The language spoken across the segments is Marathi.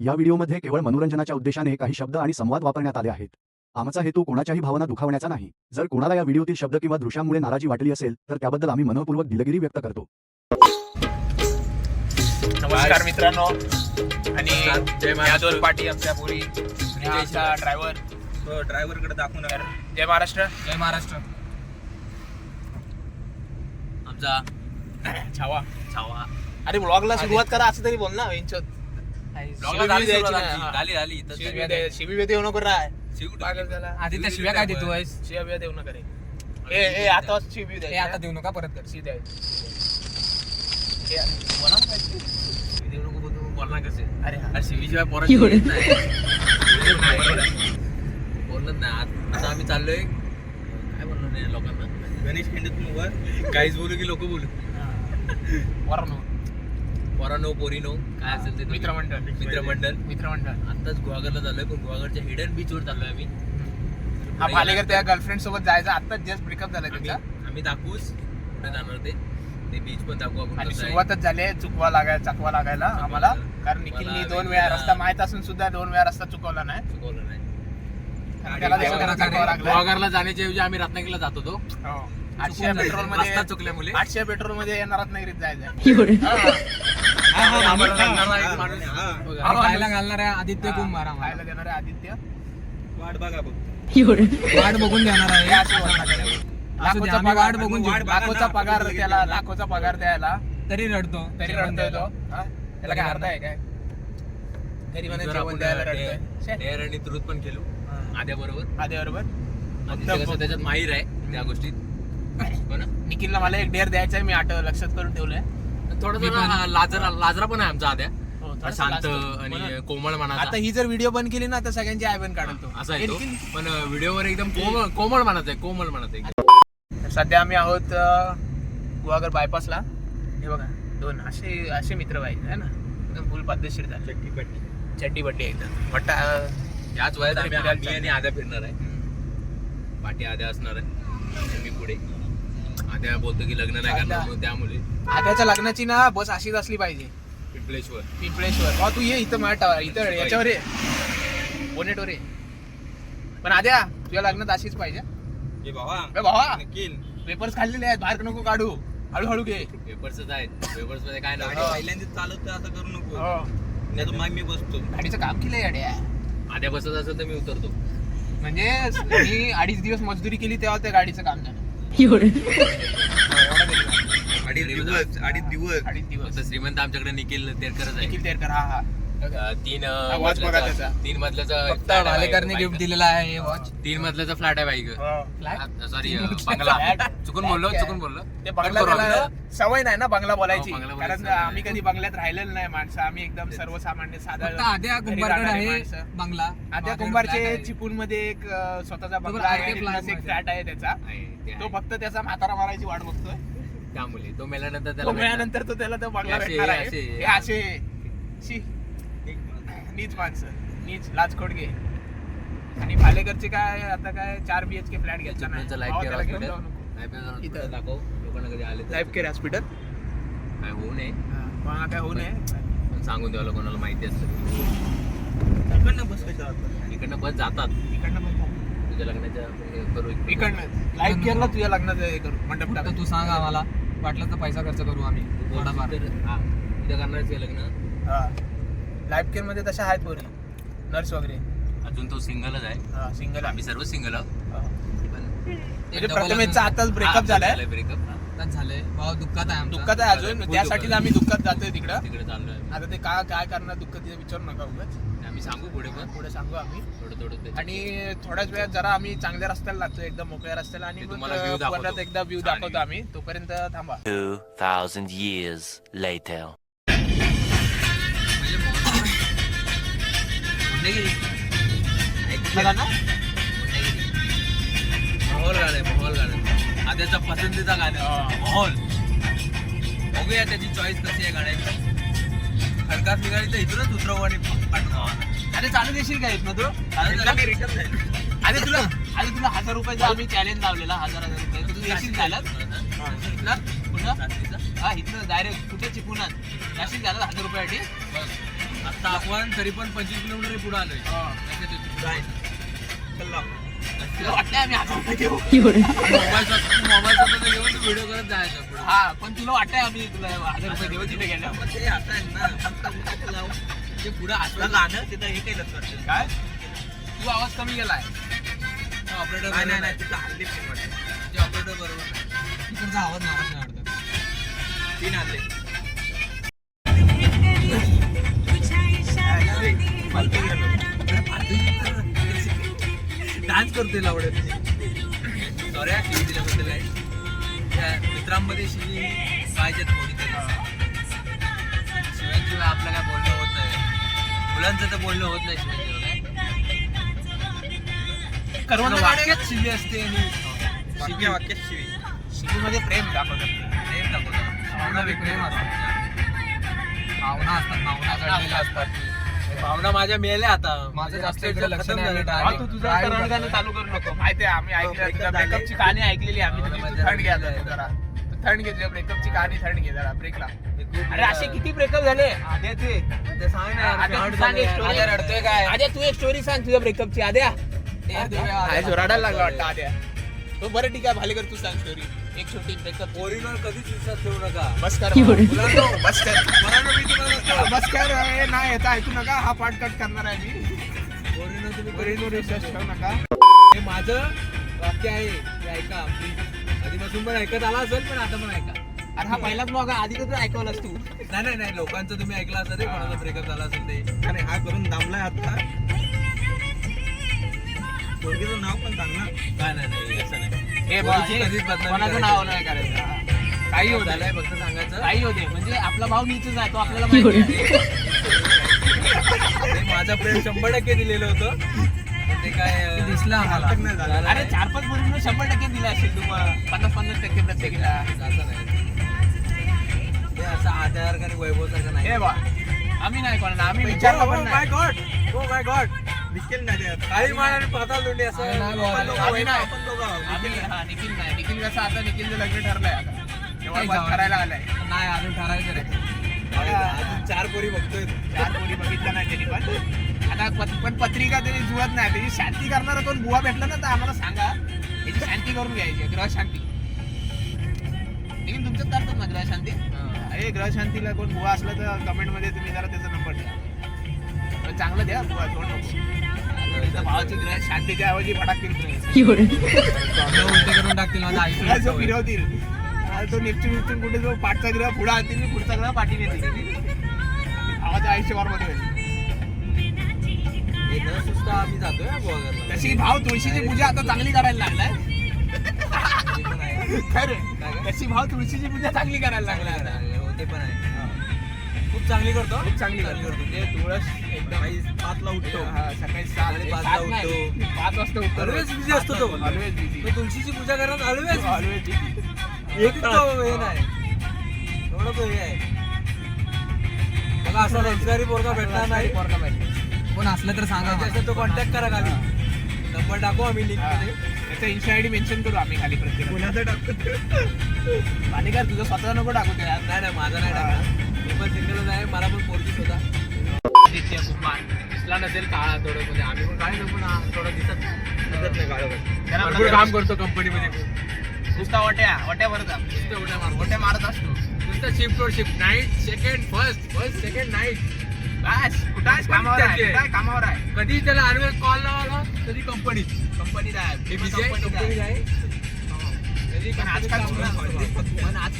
या व्हिडिओमध्ये केवळ मनोरंजनाच्या उद्देशाने काही शब्द आणि संवाद वापरण्यात आले आहेत. आमचा हेतू कोणाच्याही भावना दुखावण्याचा नाही. जर कोणाला या व्हिडिओतील शब्द किंवा दृश्यांमुळे नाराजी वाटली असेल तर त्याबद्दल आम्ही मनःपूर्वक दिलगिरी व्यक्त करतो. नमस्कार मित्रांनो. आणि जय महाराष्ट्र. या दोन पाठी आमच्या पोरी ड्रायव्हर ड्रायव्हरकडे दाखवून जय महाराष्ट्र. जय महाराष्ट्र. आमचा छावा. छावा. अरे ब्लॉगला सुरुवात करा असं तरी बोल ना वेंचोत ब्लॉगला झाली सुरुवात नाही, आमची. हा. झाली झाली शिवी देऊ नको राय शिव- पागल झाला. आधी त्या शिव्या काय देतो आहेस? शिव्या बिव्या देऊ नका रे. ए ए आता शिवी द्यायची आता देऊ नका परत कर शिवी द्यायची. ए, बोला ना काहीतरी. शिवी देऊ नको बोलतो बोलणार कसे? अरे हा. अरे शिवीशिवाय परत येत नाही. बोलत नाही. आत- आता आम्ही चाललोय. काय बोलणार नाही लोकांना? गणेश खंडित वर. काहीच बोलू की लोक बोलू. वरण पोरानो पोरीनो काय असेल ते मित्रमंडळ. मित्रमंडळ. मित्रमंडळ. आताच गुहागरला चाललोय पण गुहागरच्या हिडन बीच वर चाललोय आम्ही. हा भालेकर त्या गर्लफ्रेंड सोबत जायचा आता जस्ट ब्रेकअप झाला त्याचा. आम्ही दाखवूच कुठे जाणार ते. ते बीच पण दाखवू आपण आणि. सुरुवातच झाली आहे चुकवा लागाय चकवा लागायला. आम्हाला. कारण निखिलनी दोन वेळा रस्ता माहीत असून सुद्धा दोन वेळा रस्ता चुकवला नाही. चुकवलं नाही. त्याला देखील त्याला चकवा लागला. गुहागरला जाण्याच्या ऐवजी आम्ही रत्नागिरीला जात होतो. हो. आठशे पेट्रोलमध्ये रस्ता चुकल्यामुळे. आठशे पेट्रोलमध्ये येणार नाही जायचं. खायला घालणाऱ्या आदित्य कुंभार खायला देणारे आदित्य. वाट बघा बघ. वाट बघून देणार हे आहे. असं आहे. लाखोचा आम्ही पगार वाट बघून वाट. लाखोचा पगार त्याला लाखोचा पगार द्यायला तरी रडतो. तरी रडतोय तो. हा? त्याला काय अर्थ आहे काय? गरीबाने जेवण द्यायला रडतोय. शे. डेअर आणि तुरुत पण केलो. आद्या बरोबर. आधी बरोबर. कसं त्याच्यात माहीर आहे त्या गोष्टीत. हो ना? निखिलला मला एक डेअर द्यायचा आहे मी आठ लक्षात करून ठेवलंय. थोडा जरा लाजरा लाजरा पण आहे आमचा आद्या. हो, थोडासा शांत लाजतो. आणि म्हणून. कोमळ आता मनाचा ही जर व्हिडिओ बंद केली ना तर सगळ्यांची आयबन काढेल तो असा आहे तो निखिल- पण व्हिडिओवर एकदम कोमळ कोमळ मनाचा आहे कोमळ मनाचा आहे. सध्या आम्ही आहोत अं, गुहागर बायपासला हे बघा दोन असे असे मित्र पाहिजे है ना? एकदम फुल पद्धतशीर झाले. चड्डी बड्डी एकदम. बट याच वयात आम्ही आणि आद्या फिरणार आहे. पाठी आद्या असणार आहे. मी पुढे. आद्या बोलतो की लग्न नाही करणार त्यामुळे. आताच्या लग्नाची ना बस अशीच असली पाहिजे. पिंपळेश्वर. पिंपळेश्वर. भाऊ तू ये इथं माझ्या टावर इथं याच्यावर ये. बोनेटवर ये. पण आद्या तुझ्या लग्नात अशीच पाहिजे. हे बाबा बे भावा. निखिल पेपर्स खाल्लेले आहेत बाहेर नको काढू. हळूहळू घे. पेपर्सच आहेत. पेपर्समध्ये काय नाही. हो. पहिल्यांदा चालत असं करू नको. हो. नाही तर मग मी बसतो. गाडीचं काम केलंय अड्या आद्या बसत असेल तर मी उतरतो. म्हणजे मी अडीच दिवस मजदुरी केली तेव्हा त्या गाडीचं काम झालं. अडीच दिवस अडीच दिवस. अडीच दिवस. श्रीमंत आमच्याकडे निखिल तेरकरच आहे. निखिल तेरकर हा हा. तीन मजल्याचा- त्याचा. तीन मजल्याचा फक्त भालेकरने. गिफ्ट दिलेला आहे हे वॉच तीन मजल्याचा फ्लॅट आहे बाईक? सॉरी बंगला. चुकून बोललो चुकून बोललो ते बंगला त्याला. सवय नाही ना बंगला बोलायची हो, बंगला कारण बोलायची सवय आम्ही नाही. कधी बंगल्यात राहिलेलं नाही माणसं आम्ही एकदम सर्वसामान्य साधा फक्त आद्या घरी कुंभारकडे राहणारी आहे माणसं. बंगला आद्या कुंभारचे. चिपळूणमध्ये एक अं, स्वतःचा तो बंगला आहे आणि plus एक. फ्लॅट आहे त्याचा आहे, ते तो आहे. फक्त त्याचा म्हातारा मारायची वाट बघतोय त्यामुळे तो मेल्यानंतर तो त्याला. मिळाल्यानंतर तो त्याला तो बंगला असे- भेटणार आहे असे- हे असे शी नीच माणसं नीच लाचखोट घे आणि भालेकरचे काय आता काय चार फ्लॅट नाही. भावा, त्याला घेऊन जाऊ नको. लाईफ केअर इथं. हॉस्पिटल दाखव. लोकांना कधी आले तर लाईफ केअर हॉस्पिटल काय होऊ नये. मला काय होऊ नये? पण सांगून द्यावं कोणाला माहिती असतं. इकडनं बस कशा इकडनं बस जातात. इकडनं बस तुझ्या लग्नाच्या हे करू इकडनं. लाईफ केअरला तुझ्या लग्नाचं हे करू मंडप टाक फक्त तू सांग आम्हाला. वाटलं तर पैसा खर्च करू आम्ही. थोडाफार तर हा. उद्या करणारच आहे लग्न. लाईफ केअरमध्ये तशा आहेत पोरी. नर्स वगैरे. अजून तो सिंगलच आहे. सिंगल आम्ही सर्व सिंगल आहोत. पण म्हणजे प्रथमेशचा आताच ब्रेकअप झालाय. आताच झालंय. भाऊ दुःखात आहे आमचा. दुःखात आहे अजून. त्यासाठीच दुःखात. आम्ही दुःखात जातोय तिकडं. तिकडे चाललोय. आता ते का काय करणार दुःख तिथे विचारू नका उगाच. आम्ही सांगू पुढे पण. पुढे सांगू आम्ही. थोडं थोडं ते- आणि थोड्याच वेळात जरा आम्ही चांगल्या रस्त्याला लागतो एकदम मोकळ्या रस्त्याला. आणि ते मग तुम्हाला view दाखवतो. परत एकदा व्ह्यू छान दाखवतो view. आम्ही. तोपर्यंत थांबा. 2,000 years later. माहोल गाणं आहे, माहोल गाणं हा त्याचा पसंतीचा गाणं आहे. माहोल बघूया त्याची चॉईस कशी आहे गाण्याची खडकात निघाली तर इथूनच उतरवू आणि पाठवू अरे चालू देशील का इथनं तू? रिटर्न जाईल अरे तुला अरे तुला हजार रुपयाचा आम्ही चॅलेंज लावलेला हजार हजार रुपये. तू येशील झालं इथनं? कुठं रात्रीचा हा इथनं डायरेक्ट कुठे चिपून जाशील झालं हजार रुपयासाठी? आता आपण तरी पण पंचवीस किलोमीटर पुढे आलोय. व्हिडिओ करत जायचं हा पण तुला वाटतंय आम्ही तुला हजार रुपये देऊ तिथे गेल्या ते आता आहे ना ते पुढे असलं गाणं तिथं हे काय? तू आवाज कमी गेलाय ऑपरेटर नाही नाही नाही तिथं हल्ली ते ऑपरेटर बरोबर तिकडचा आवाज नावाच नाही वाटत. तीन आणले डान्स करते लावडे सॉरी शिवी दिल्याबद्दल आहे. त्या मित्रांमध्ये शिवी पाहिजेत थोडी तरी. शिवांशिवाय आपलं काय बोलणं होत नाही. मुलांचं तर बोलणं होत नाही काय करवंद वाक्यात शिवी असते आणि शिवी. वाक्यात शिवी. शिवीमध्ये प्रेम दाखवतात. प्रेम दाखवतात. भावना प्रेम प्रेम असतं. भावना असतात भावना असतात. भावना माझ्या मिळाल्या आता. माझं जास्त खतम इकडे लक्ष नाही. आलं. हा, तू तुझं आता रणगाणं चालू करू नको. माहिती आहे आम्ही ऐकलं तुझ्या ब्रेकअपची कहाणी ऐकलेली आम्ही तू थंड घ्या तू जरा. तू थंड घे तुझ्या ब्रेकअपची कहाणी थंड घे जरा ब्रेकला अरे असे किती ब्रेकअप झाले? आद्याचे ते सांग ना यार, आद्या तू सांग एक यार. story. आद्या रडतोय काय? आद्या तू एक स्टोरी सांग तुझ्या ब्रेकअपची आद्या. काय आद्या. रडायला लागला वाटतं आद्या. तो बरं ठीक आहे भालेकर तू सांग स्टोरी एक छोटी ब्रेकअप पोरींवर कधीच विश्वास ठेवू नका. बस कर मुलांनो, बस कर मुलांना मी तुम्हाला बस कर हे नाही याचा ऐकू नका. हा पार्ट कट करणार आहे मी. पोरींवर तुम्ही पोरींवर विश्वास ठेवू नका. हे माझं वाक्य आहे. ते ऐका please. आधीपासून पण ऐकत आला असेल पण आता पण ऐका. अरे हा पहिलाच मग आधी कधी ऐकवलास तू? नाही नाही नाही. लोकांचं तुम्ही ऐकलं असेल ते कोणाचा ब्रेकअप झाला असेल ते. आणि हा करून दामलाय आता. पोरगीचं नाव पण सांग ना. काय नाही नाही. असं नाही. हे कोणाची नाव नाही करायचं. काही होत झालंय फक्त सांगायचं. काही होते म्हणजे आपला भाव नीचच आहे तो आपल्याला माहिती आहे. माझं प्रेम शंभर टक्के दिलेलं होतं. पण ते काय अं, दिसलं आम्हाला. सार्थक नाही झालं. अरे चार पाच मुलींना शंभर टक्के दिले असेल तू मग. पन्नास पन्नास टक्के प्रत्येकीला. असं नाही. ते असं आधार आणि वैभव सारखं नाही. हे बा आम्ही नाही कोणाला आम्ही विचारलं पण माय नाही god oh my god Nikhil नाही काही आणि पाताळ लोंढे असं. आपण दोघं आम्ही नाही. आपण दोघं आहोत. आम्ही हा निखिल नाही. निखिल कसं आता निखिलचं लग्न ठरलंय आता. जाऊ. करायला आलाय. नाही अजून ठरायचं रे अजून चार पोरी बघतोय. चार कोणी बघितलं नाही त्यांनी पण. आता पत- पण पत्रिका तरी जुळत नाही. त्याची शांती करणारा कोण बुवा भेटला ना तर आम्हाला सांगा. याची शांती करून घ्यायची ग्रह शांती लेकिन तुमच्यात करतात ना ग्रह शांती अरे ग्रह शांतीला कोण बुवा असला तर कमेंटमध्ये तुम्ही जरा त्याचा नंबर द्या चांगलं द्या भावाची शांतीच्या ऐवजी फटाकतील करून टाकतील माझं तुला जो फिरवतील. आता तो निपचून निपचून कुठे जो पाठचा ग्रह पुढे आणतील मी पुढचा ग्रह पाठी नेतील भावाच्या आयुष्यभरमध्ये हे सुस्ता आम्ही जातोय हा. तशी भाव तुळशीची पूजा आता चांगली करायला लागलाय. ते पण आहे. खरं? तशी भाव तुळशीची पूजा चांगली करायला लागलाय आता. हो, ते पण आहे. खूप चांगली करतो. खूप चांगली करतो. ते तुळस एकदम सकाळी पाचला उठतो. हा, सकाळी सात सकाळी पाचला सात नाही, उठतो. पाच वाजता उठतो. Always busy असतो तो. ऑलवेज बिझी तो तुळशीची पूजा करत ऑलवेज ऑलवेज बिझी एक तो हे नाही. एवढं तो हे आहे. बघा असा संस्कारी पोरगा भेटणार नाही. कोण असलं तर सांगा मला. त्याच्यात तो कॉन्टॅक्ट करा खाली. नंबर टाकू आम्ही लिंकमध्ये. त्याचा इन्स्टा आयडी मेन्शन करू आम्ही खाली प्रत्येक पुण्याचं टाकतो मालिका तुझं स्वतः नको टाकू ते यार. नाही नाही माझा नाही टाका मी पण सिंगलच आहे. मला पण पोरगीच होता आदित्य कुमार दिसला नसेल काळा थोडं म्हणजे आम्ही पण काय पण हा, थोडं दिसत दिसत नाही काळं त्याला भरपूर काम करतो कंपनीमध्ये नुसता वट्या वट्यावर जा नुसतं वट्या मार वट्या मारत असतो. नुसतं शिफ्ट वर shift night second first first second night बस कुठं कामावर आहे? कामावर आहे. कधी त्याला अनवेळ कॉल लावला तरी कंपनीत कंपनीत आहे. कंपनीत आहे. कधी पण आजकाल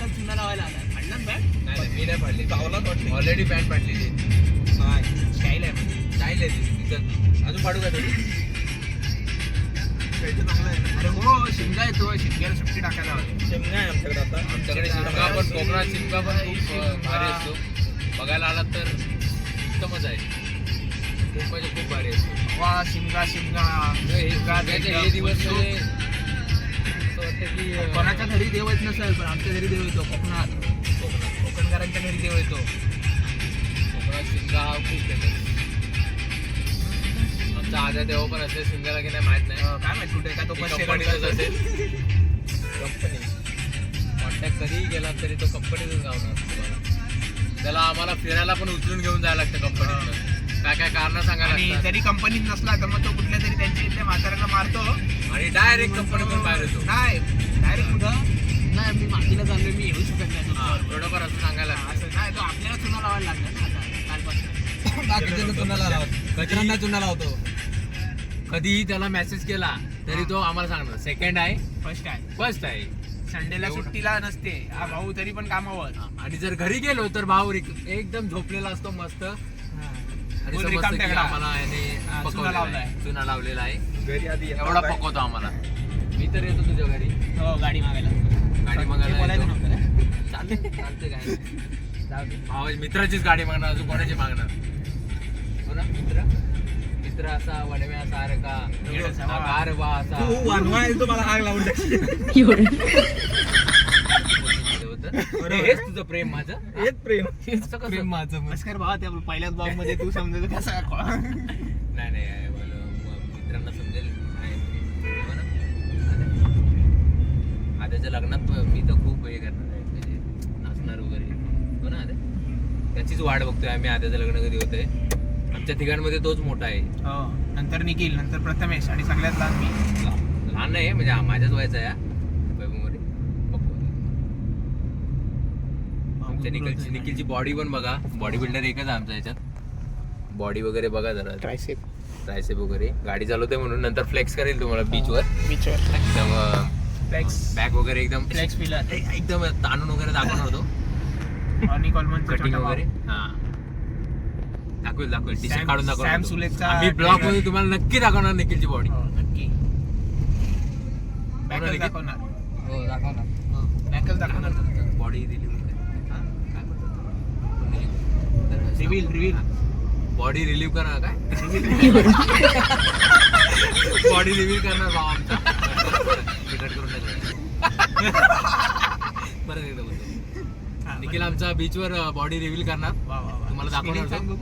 चुना लावायला आलाय फाडलं बॅग नाही मी नाही फाडली चावला ऑलरेडी पॅन्ट फाडलेली स्टाईल आहे. स्टाईल आहे अजून फाडू का थोडी अरे हो शिमगा येतो. शिमग्याला सुट्टी टाकायला हवी. आमच्याकडे शिमगा पण कोकणात शिमगा पण खूप भारी असतो. बघायला आलात तर उत्तमच आहे. खूप म्हणजे खूप भारी असतो वा शिमगा शिमगा. हे शिमग्याचे हे दिवस म्हणजे की कोणाच्या घरी देव येत नसेल पण आमच्या घरी देव येतो कोकणात. कोकणात. कोकणकरांच्या घरी देव येतो. कोकणात शिमगा हा खूप फेमस आजा देव पण असेल शिमग्याला की नाही माहीत नाही. काय माहीत कुठे का तो पण कंपनीतच असेल. कंपनी कॉन्टॅक्ट कधीही गेला तरी तो कंपनीतच गावणार त्याला आम्हाला फिरायला पण उचलून घेऊन जायला लागतं कंपनीत काय काय कारण सांगायला लागतात? जरी कंपनीत नसला तर मग तो कुठल्या तरी त्यांच्या इथल्या म्हाताऱ्याला मारतो. आणि डायरेक्ट कंपनीतून बाहेर येतो. नाही डायरेक्ट कुठं? नाही मी मातीला चाललोय मी येऊ शकत नाही. थोडंफार असं सांगायला असं नाही तो आपल्याला चुना लावायला लागला ना आता कालपासून. बाकीच्या चुनाला लावतो कचऱ्यांना चुना लावतो. कधीही त्याला मेसेज केला तरी तो आम्हाला सांगणार. सेकंड आहे. फर्स्ट आहे. फर्स्ट आहे. संडेला एवढं. सुट्टीला नसते. हा भाऊ तरी पण कामावर. आणि जर घरी गेलो तर भाऊ रिक- एकदम झोपलेला असतो मस्त. आणि बोल समजतं रिकाम की टेकडा. आम्हाला याने हा, पकवलेला चुना लावलाय. आहे, चुना लावलेला आहे. घरी आधी एवढा पकवतो आम्हाला. मी तर येतो तुझ्या घरी. हो गाडी मागायला. गाडी मागायला बोलायचं येतो. नव्हतं रे. चालते चालते काय. जाऊ दे. मित्राचीच गाडी मागणार अजून कोणाची मागणार? हो ना मित्र? मित्र असा वडव्या असा तू वानवा आहे तो मला आग लावून टाकशील हेच तुझं प्रेम माझं? हेच प्रेम. कसं? प्रेम माझं मग. बस कर भावा त्या पहिल्याच ब्लॉगमध्ये तू समजायचं कसं नाही नाही मित्रांना समजेल. आद्याच्या लग्नात मी तर खूप हे करणार आहे म्हणजे नाचणार वगैरे. हो ना त्याचीच वाट बघतोय आम्ही आद्याचं लग्न कधी होतंय? आमच्या ठिकाणमध्ये तोच मोठा आहे. हो. नंतर निखिल नंतर प्रथमेश आणि सगळ्यात लहान मी. लहान नाही म्हणजे हा माझ्याच वयाचा आहे हा. वैभवमध्ये. बघू. आमच्या निखिलची निखिलची बॉडी पण बघा. बॉडी बिल्डर एकच आहे आमच्या याच्यात बॉडी वगैरे बघा जरा. ट्रायसेप ट्रायसेप वगैरे. गाडी चालवते म्हणून नंतर फ्लेक्स करेल तुम्हाला बीचवर बीचवर एकदम फ्लेक्स बॅग वगैरे एकदम फ्लेक्स पिलर एकदम ताणून वगैरे दाखवणार होतो. आणि कॉलमन कटिंग वगैरे. हा. दाखवेल दाखवेल. टी शर्ट सॅम- काढून सॅम सुलेखचा ब्लॉगमध्ये. तुम्हाला नक्की दाखवणार निखिलची बॉडी हो नक्की. ना, बॅकच निखिल? दाखवणार. हो दाखव ना बॅकच दाखवणार बॉडी दिली रिव्हील रिव्हील बॉडी रिलीव्ह करणार काय बॉडी रिव्हील करणार भाव आमचा. तिकट करून टाकलं. परत एकदा बोलतो. निखिल आमचा बीचवर बॉडी रिव्हील करणार. वा वा वा. तुम्हाला दाखवणार सांग. बघू.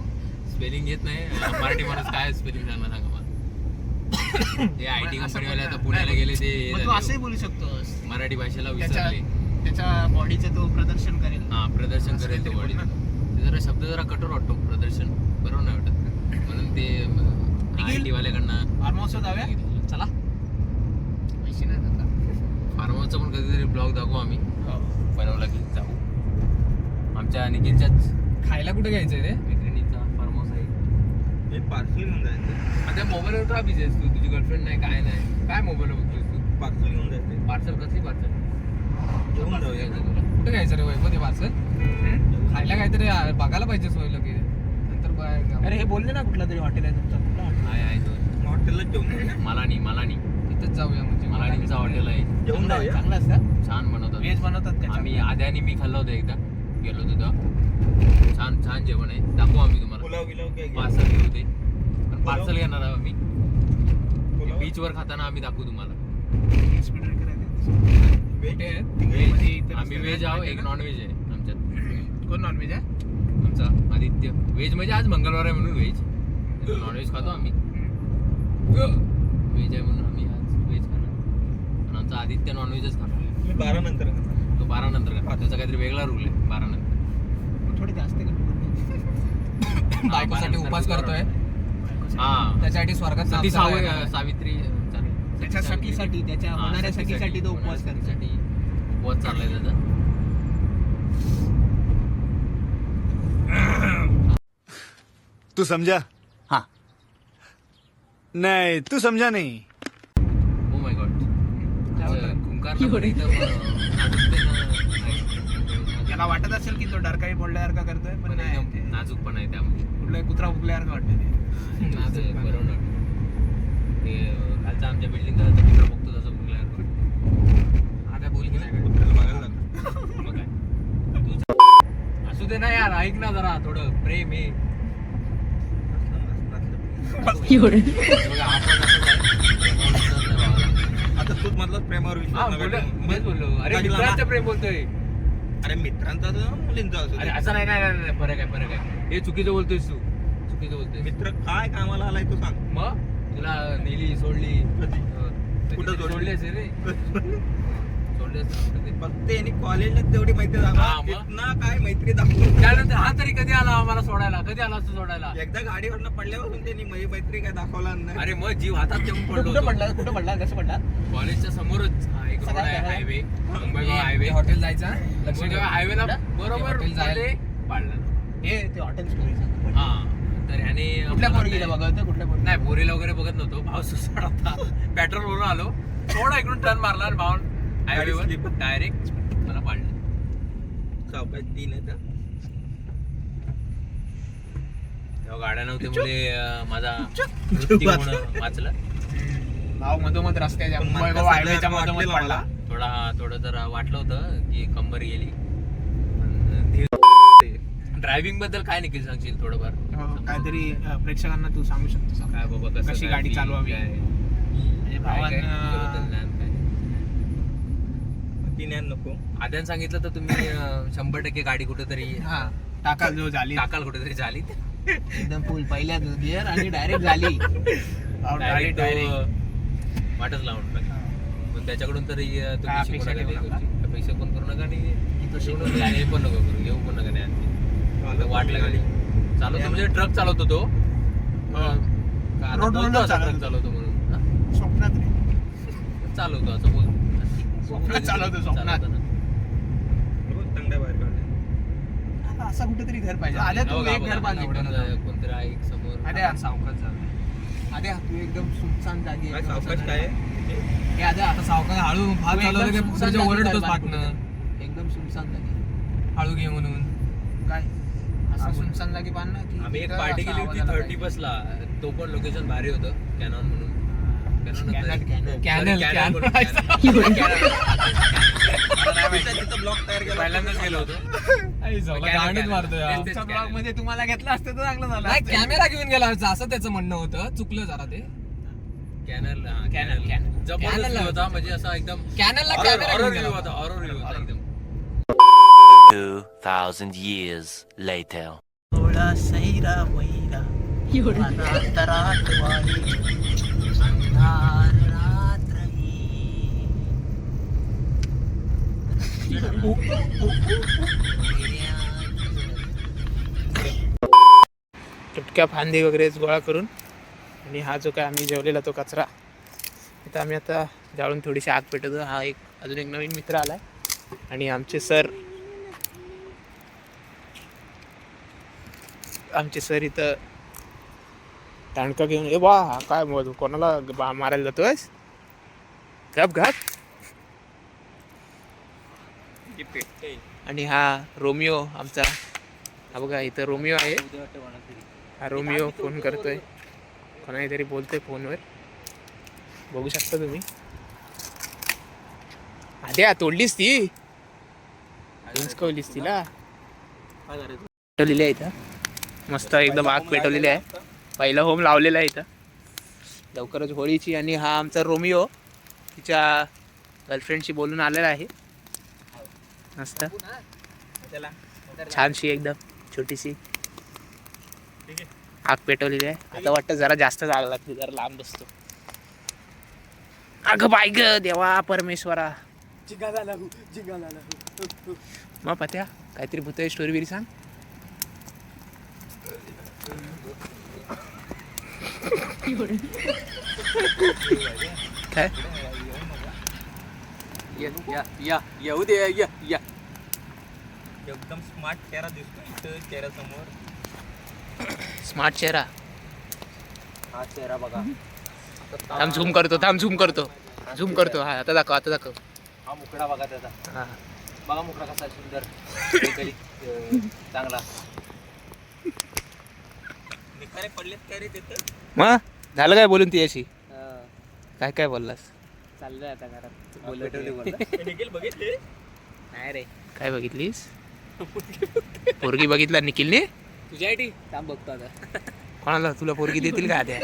स्पेलिंग येत नाही. मराठी माणूस काय स्पेलिंग सांगणार सांगा मला. ते आय टी कंपनीवाले आता. पुण्याला गेले ते मग तू झाले. असंही बोलू शकतोस मराठी भाषेला त्याच्या विसरले. त्याच्या बॉडीचं तो प्रदर्शन करेल. हा प्रदर्शन असं करेल तो काहीतरी बॉडी बोल जरा शब्द जरा कठोर वाटतो. प्रदर्शन बरोबर नाही वाटत. म्हणून ते आय? टी वाल्याकडनं फार्म हाऊस जाऊया चला. पैसे नाही पण कधीतरी ब्लॉग दाखवू आम्ही. हो. बनवला की जाऊ. आमच्या निखिलच्याच. खायला कुठे घ्यायचंय रे? हे पार्सल घेऊन जायचं. आता मोबाईलवर का बिझी आहेस तू? तुझी गर्लफ्रेंड नाही काय नाही? काय मोबाईल बघतोस तू? पार्सल घेऊन जायचं. पार्सल कसली पार्सल? घेऊन जाऊया. तुला? कुठे घ्यायचं रे वैभव ते पार्सल? हम्म? खायला काहीतरी आ, बघायला पाहिजे सोय लगे नंतर अरे हे बोलले ना कुठला तरी हॉटेल आहे तुमचं. कुठलं आहे आहे तो. हॉटेलला जेवून जाऊया. मलानी मलानी. तिथंच जाऊया म्हणजे. मलानीचा हॉटेल आहे. जेवून चांगलं आहे, जाऊया. चांगलं असतं छान बनवतात. व्हेज बनवतात का? आम्ही आधी आणि मी खाल्लं होतं एकदा. गेलो होतो तेव्हा छान छान जेवण आहे. दाखवू आम्ही तुम्हाला. पुलाव गिलाव काय. पार्सल घेऊ ते. पण पार्सल घेणार आहोत आम्ही. पुलाव? बीचवर खाताना आम्ही दाखवू तुम्हाला. आम्ही व्हेज एक आहे नॉन व्हेज आहे आमच्यात? कोण नॉनव्हेज आहे? आमचा आदित्य. व्हेज म्हणजे आज मंगळवार आहे म्हणून व्हेज नॉन व्हेज खातो आम्ही. व्हेज आहे म्हणून आम्ही आज व्हेज खाणार. पण आमचा आदित्य नॉन व्हेजच खाणार. मी बारा नंतर. तो बारा नंतर त्याचा काहीतरी वेगळा रूल आहे बारा नंतर. थोडी जास्त बायकोसाठी उपास करतोय. हा. त्याच्यासाठी स्वर्गात सती. सावित्री चालेल. त्याच्या. सखीसाठी त्याच्या हा, होणाऱ्या सखीसाठी, सखीसाठी तो उपवास होणाऱ्या करतो सखीसाठी उपवास चाललाय त्याचा. तू समझा? हाँ. नहीं तू समझा नहीं. ओ माय गॉड काय बोलतोय? त्याला वाटत असेल की तो डरकाई बोलल्यासारखा करतोय पण नाही. नाजूक पण आहे त्यामध्ये. कुठला कुत्रा फुकल्यासारखं वाटतं ते. नाजूक आहे, बरोबर. नाही. ते अं, खालच्या आमच्या बिल्डिंगचा मित्र बघतो तसं मुलावर आता बोल की नाही. कुत्र्याला बघायला लागलं. मग काय? तू- असू दे ना यार ऐक ना जरा थोडं. प्रेम हे. बघा, आपण. आता तू मधला प्रेमावर हा विश्वास नका. मीच बोललो. अरे मित्रांचं ना- प्रेम बोलतोय. अरे मित्रांचा तर मुलींचा असू दे. असं नाही नाही नाही, नाही फरक आहे फरक आहे. हे चुकीचं बोलतोयस तू. चुकीचं बोलतोय मित्र काय कामाला आलाय तू सांग. मग? तुला नेली सोडली. कधी? अं, कुठं? सोडली असेल रे? सोडले असते कुठे ते. फक्त यांनी कॉलेजला तेवढी माहिती हा, दाखवा मग? तिथनं काय मैत्री दाखवून त्यानंतर हा तरी कधी आला आम्हाला सोडायला? कधी आला असतो सोडायला? एकदा गाडीवरनं पडल्यापासून त्यांनी मैत्री काय दाखवला नाही. अरे मग जीव हातात ठेवून पडलो कुठं होतो. पडला? कुठं पडला? कसं पडला? कॉलेजच्या समोरच हा एक रोड सगळ्यात आहे जवळ. हायवे हायवे हॉटेल जायचा लक्ष हायवेला बरोबर हॉटेल जायला. पाडला. हे ते हॉटेल स्टोरी सांग हा तर ह्याने कुठल्या पोरगीला वाटतंय- बघा कुठल्या पोरगी नाही बोरीला वगैरे बघत नव्हतो. भाव सुसाड होता. पेट्रोल वरून आलो. थोडा इकडून टर्न मारला आणि भाव हायवेवर. डायरेक्ट मला पाडलं चौकात तीन आहे तेव्हा गाड्या नव्हते मुले माझा मृत्यू होणं वाचलं. भाव मधोमध रस्त्याच्या हायवेच्या. पडला. थोडा थोडं जरा वाटलं होतं की कंबर गेली. ड्रायव्हिंगबद्दल काय निखिल सांगशील थोडंफार? हो, काहीतरी प्रेक्षकांना तू सांगू शकतो काय बाबा कसं कशी गाडी चालवावी? भावांना आहे नको. आद्यान सांगितलं तर तुम्ही अं, शंभर टक्के गाडी कुठेतरी हा. टाका जो झाली टाकाल कुठेतरी झाली एकदम फुल पहिल्या गिअर आणि डायरेक्ट झाली Direct, डायरेक्ट वाटच लावून टाकली. पण त्याच्याकडून तरी अं, तुम्ही शिकू अपेक्षा नका ठेवू त्या नका? गोष्टी. अपेक्षा पण करू नका आणि शिकू नका. आणि हे पण नको करू घेऊ पण नका नाही वाटलं गाडी चालवतो म्हणजे ट्रक चालवतो तो. ट्रक चालवतो. चालवतो म्हणून. हा? स्वप्नात. चालवतो असं बोल स्वप्नात चालवतो, स्वप्नात. चालवतो ना. रोज तंगड्या बाहेर काढल्या. आता असं कुठेतरी घर पाहिजे. आल्या तू एक घर बांधली कोणतरी आहे एक समोर. आद्या सावकाश झालं आद्या तू एकदम सुनसान जागी सावकाश काय हे आद्या आता सावकाश हळू तू चालवलं एकदम की सुनसान जागी ओरडतोच घर बांधली पाटणं. कुठेतरी. एकदम सुनसान जागी. हळू घे म्हणून. काय? असं सुनसान जागी बांधणं की आम्ही एक पार्टी केली होती थर्टी. बसला. तो पण लोकेशन भारी होतं कॅनॉन म्हणून. तिथं ब्लॉक तयार केला. पहिल्यांदाच गेलो होतो. ब्लॉगमध्ये तुम्हाला घेतलं असतं तर चांगलं झालं नाही. कॅमेरा घेऊन गेला होता असं त्याचं म्हणणं होतं. चुकलं जरा ते. कॅनल हा, कॅनल Canon. जबरदस्त Canon ला view होता म्हणजे असा एकदम कॅनलला कॅमेरा घेऊन होता horror view होता एकदम. 2,000 years later. थोडा सैरा वैरा. तुटक्या फांदी वगैरेच गोळा करून आणि हा जो काय आम्ही जेवलेला तो कचरा इथं आम्ही आता जाळून थोडीशी आग पेटवतो. हा एक अजून एक नवीन मित्र आला आणि आमचे सर आमचे सर इथं टाणका घेऊन ए वा काय कोणाला मारायला जातोयस? गप घात. आणि हा रोमिओ आमचा. हा बघा इथं रोमिओ आहे. हा रोमिओ फोन करतोय. कोणाही तरी बोलतोय फोनवर. बघू शकता तुम्ही. आद्या तोडलीस ती? हिंचकवलीस तिला? पेटवलेली आहे इथं. मस्त एकदम आग पेटवलेली आहे. पहिला होम लावलेला आहे इथं. लवकरच होळीची आणि हा आमचा रोमिओ तिच्या गर्लफ्रेंडशी बोलून आलेला आहे. मस्त. छानशी एकदम छोटीशी. आग पेटवलेली आहे. आता वाटतं जरा जास्त जागा लागते जरा लांब बसतो. अगं बाय ग देवा परमेश्वरा. मग पत्या काहीतरी भूत स्टोरी बिरी सांग. काय येऊ दे या या एकदम स्मार्ट चेहरा दिसतो इथं चेहऱ्यासमोर. स्मार्ट चेहरा. हा चेहरा बघा. थांब झूम करतो थांब झूम करतो. झूम करतो. हा आता दाखव आता दाखव. हा मुकडा बघा त्याचा. हा. बघा मुकडा कसा सुंदर. काहीतरी, अं, चांगला. निखारे पडलेत काय रे तिथं? मग? झालं काय बोलून ती अशी काय काय बोललास? चाललंय आता घरात. पेटवली बोलला. निखिल बघितले? नाही रे. काय बघितलीस? पोरगी बघितला निखिलने? तुझ्या थांब बघतो आता. कोणाला तुला पोरगी देतील का आद्या?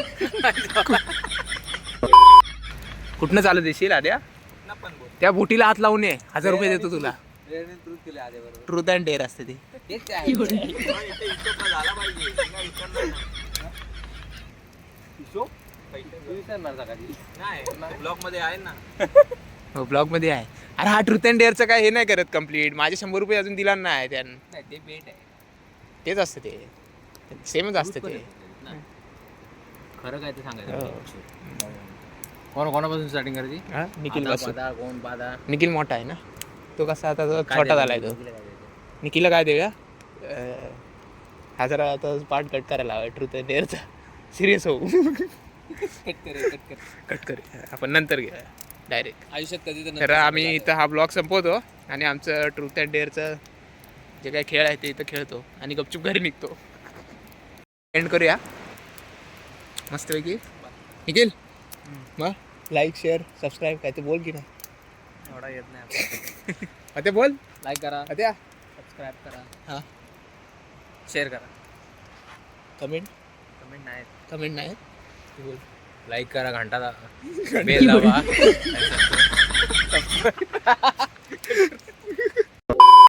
कुठनं चालू देशील आद्या? ना पण बोल. त्या बोटीला हात लावून ये. हजार रुपये देतो तुला. ट्रूथ केले आधी बरोबर. ट्रूथ अँड डेअर असते ते तेच आहे. हा, इथे हिशोब झाला पाहिजे एका हिशोब नाही ना. तू विसरणार का कधी? नाही ब्लॉकमध्ये आहे ना हो ब्लॉगमध्ये आहे. अरे हा ट्रुथ अँड डेअरचं काय हे नाही करत कंप्लीट माझे शंभर रुपये अजून दिला नाही त्यानं. नाही ते बेट आहे तेच असतं ते. सेमच असतं ते. ना. खरं काय ते. सांगायचं कोण कोणापासून स्टार्टिंग करायची? हा, निखिल बसू. पादा, कोण पादा निखिल मोठा आहे ना? तो कसा आता तो काय छोटा द्यायचं? झालाय तो. निखिलला काय द्यायचं? निखिलला काय देऊया? अं, हा जरा आता पार्ट कट करायला हवा ट्रुथ अँड डेअरचा सिरियस होऊ. कट कर कट कर. कट करूया आपण नंतर घेऊया. डायरेक्ट आयुष्यात कधी तर आम्ही इथं हा ब्लॉग संपवतो आणि आमचं ट्रूथ अँड डेअरचं जे काही खेळ आहे ते इथं खेळतो आणि गपचूप घरी निघतो. एंड करूया. मस्तपैकी. निखिल? मग? लाईक शेअर सबस्क्राईब काय ते बोल की नाही. एवढा येत नाही ते बोल. लाईक करा. अत्या सबस्क्राईब करा. हां. शेअर करा. कमेंट कमेंट नाही कमेंट नाही लाईक करा घंटा दाबा बेल दाबा.